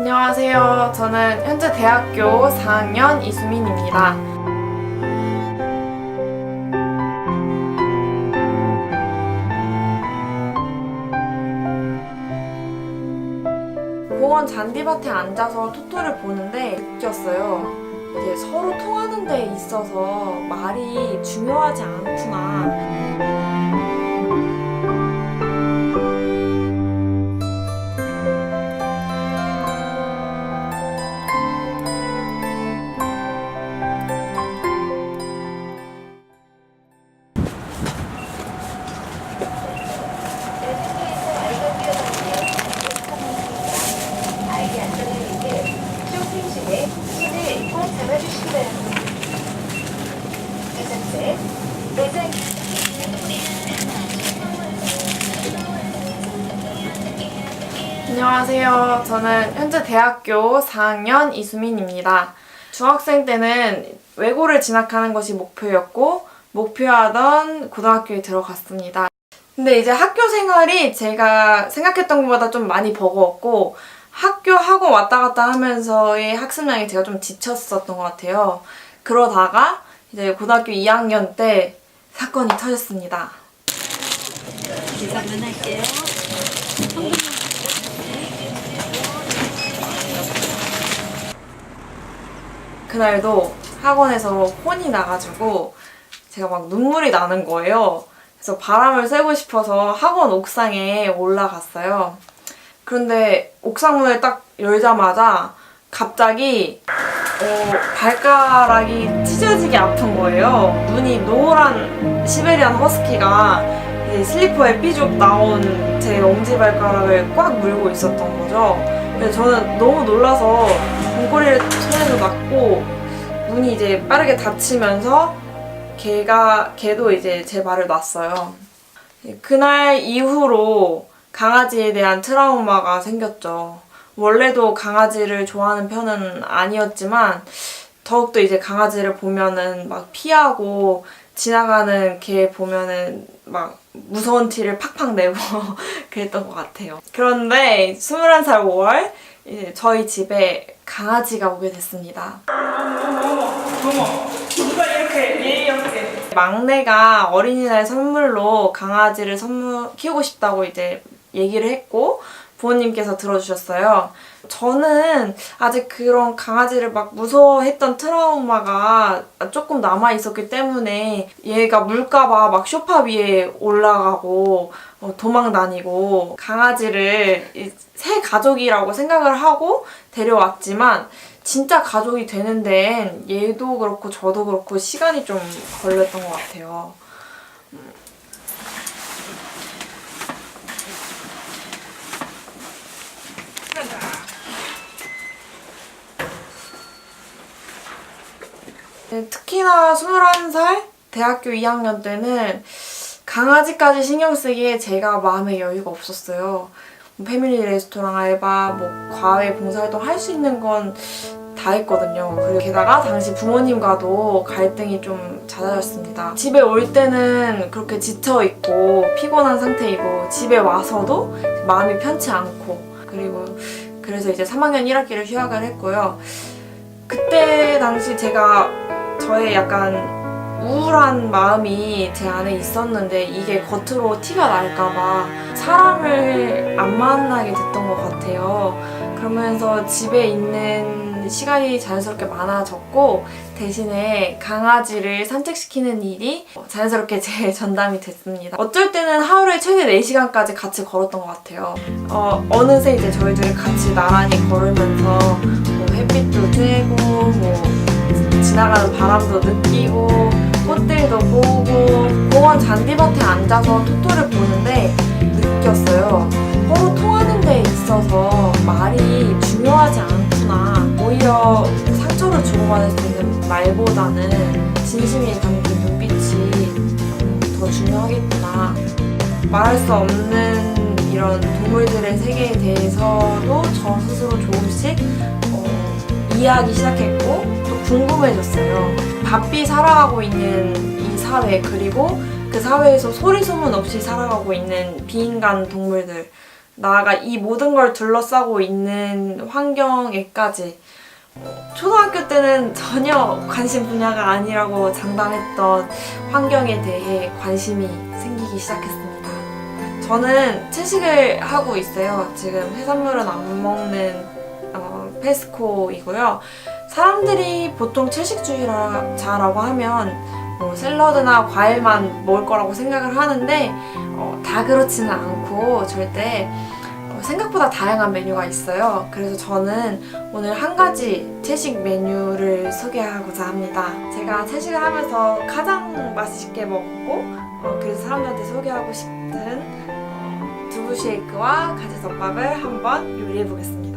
안녕하세요. 저는 현재 대학교 4학년 이수민입니다. 공원 잔디밭에 앉아서 토토를 보는데 느꼈어요. 이게 서로 통하는 데 있어서 말이 중요하지 않구나. 안녕하세요. 저는 현재 대학교 4학년 이수민입니다. 중학생 때는 외고를 진학하는 것이 목표였고, 목표하던 고등학교에 들어갔습니다. 근데 이제 학교 생활이 제가 생각했던 것보다 좀 많이 버거웠고, 학교 학원 왔다 갔다 하면서의 학습량이 제가 좀 지쳤었던 것 같아요. 그러다가 이제 고등학교 2학년 때 사건이 터졌습니다. 계산만 할게요. 그날도 학원에서 혼이 나가지고 제가 막 눈물이 나는 거예요. 그래서 바람을 쐬고 싶어서 학원 옥상에 올라갔어요. 그런데 옥상 문을 딱 열자마자 갑자기 어, 발가락이 찢어지게 아픈 거예요. 눈이 노란 시베리안 허스키가 슬리퍼에 삐죽 나온 제 엄지 발가락을 꽉 물고 있었던 거죠. 그래서 저는 너무 놀라서 목걸이를 손에서 놨고 눈이 이제 빠르게 닫히면서 걔가 걔도 이제 제 발을 놨어요. 그날 이후로 강아지에 대한 트라우마가 생겼죠. 원래도 강아지를 좋아하는 편은 아니었지만 더욱더 이제 강아지를 보면은 막 피하고 지나가는 개 보면은 막 무서운 티를 팍팍 내고 그랬던 것 같아요. 그런데 21살 5월 이제 저희 집에 강아지가 오게 됐습니다. 누가 이렇게 예의 없게 막내가 어린이날 선물로 강아지를 선물 키우고 싶다고 이제 얘기를 했고 부모님께서 들어주셨어요. 저는 아직 그런 강아지를 막 무서워했던 트라우마가 조금 남아 있었기 때문에 얘가 물까봐 막 쇼파 위에 올라가고 어, 도망 다니고 강아지를 이새 가족이라고 생각을 하고 데려왔지만 진짜 가족이 되는 데엔 얘도 그렇고 저도 그렇고 시간이 좀 걸렸던 것 같아요. 특히나 21살 대학교 2학년 때는 강아지까지 신경 쓰기에 제가 마음의 여유가 없었어요. 뭐 패밀리 레스토랑 알바, 뭐 과외 봉사활동 할 수 있는 건 다 했거든요. 그리고 게다가 당시 부모님과도 갈등이 좀 잦아졌습니다. 집에 올 때는 그렇게 지쳐 있고 피곤한 상태이고 집에 와서도 마음이 편치 않고 그리고 그래서 이제 3학년 1학기를 휴학을 했고요. 그때 당시 제가 저의 약간 우울한 마음이 제 안에 있었는데 이게 겉으로 티가 날까봐 사람을 안 만나게 됐던 것 같아요. 그러면서 집에 있는 시간이 자연스럽게 많아졌고 대신에 강아지를 산책시키는 일이 자연스럽게 제 전담이 됐습니다. 어쩔 때는 하루에 최대 4시간까지 같이 걸었던 것 같아요. 어, 어느새 이제 저희 둘이 같이 나란히 걸으면서 뭐 햇빛도 쬐고 뭐 지나가는 바람도 느끼고 꽃들도 보고 공원 잔디밭에 앉아서 토토를 보는데 느꼈어요. 서로 통하는 데 있어서 말이 중요하지 않구나. 오히려 상처를 주고받을 수 있는 말보다는 진심이 담긴 눈빛이 더 중요하겠구나. 말할 수 없는 이런 동물들의 세계에 대해서도 저 스스로 조금씩 어, 이해하기 시작했고 또 궁금해졌어요. 바삐 살아가고 있는 이 사회 그리고 그 사회에서 소리 소문 없이 살아가고 있는 비인간 동물들 나아가 이 모든 걸 둘러싸고 있는 환경에까지 어, 초등학교 때는 전혀 관심 분야가 아니라고 장담했던 환경에 대해 관심이 생기기 시작했습니다. 저는 채식을 하고 있어요. 지금 해산물은 안 먹는 어, 페스코이고요. 사람들이 보통 채식주의자라고 하면 뭐 샐러드나 과일만 먹을 거라고 생각을 하는데 어, 다 그렇지는 않고 절대 어, 생각보다 다양한 메뉴가 있어요. 그래서 저는 오늘 한 가지 채식 메뉴를 소개하고자 합니다. 제가 채식을 하면서 가장 맛있게 먹고 어, 그래서 사람들한테 소개하고 싶은 어, 두부 쉐이크와 가지덮밥을 한번 요리해 보겠습니다.